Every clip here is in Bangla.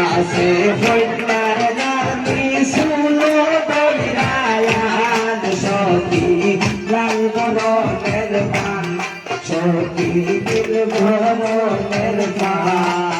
আসে বন্যার রানী শুনো দরিয়ায়ান সখী লাল বরণের দিল বরণের পান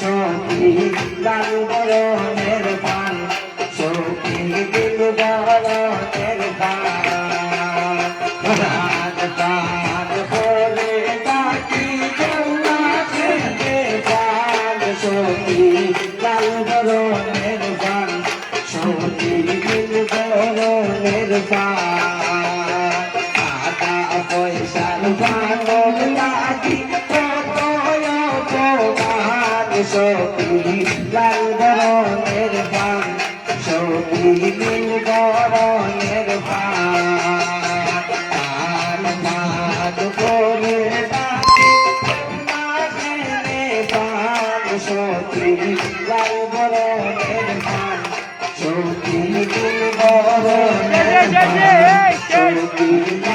সখী লাল বরণের পান সখী দিল বরণের পান Thank সবাই একবারে সবাই একবারে পয়সার সখী লাল বরণের পান সখী নীল বরণের পান পান করে সখী লাল বরণের পান সখী নীল বরণের পান সখী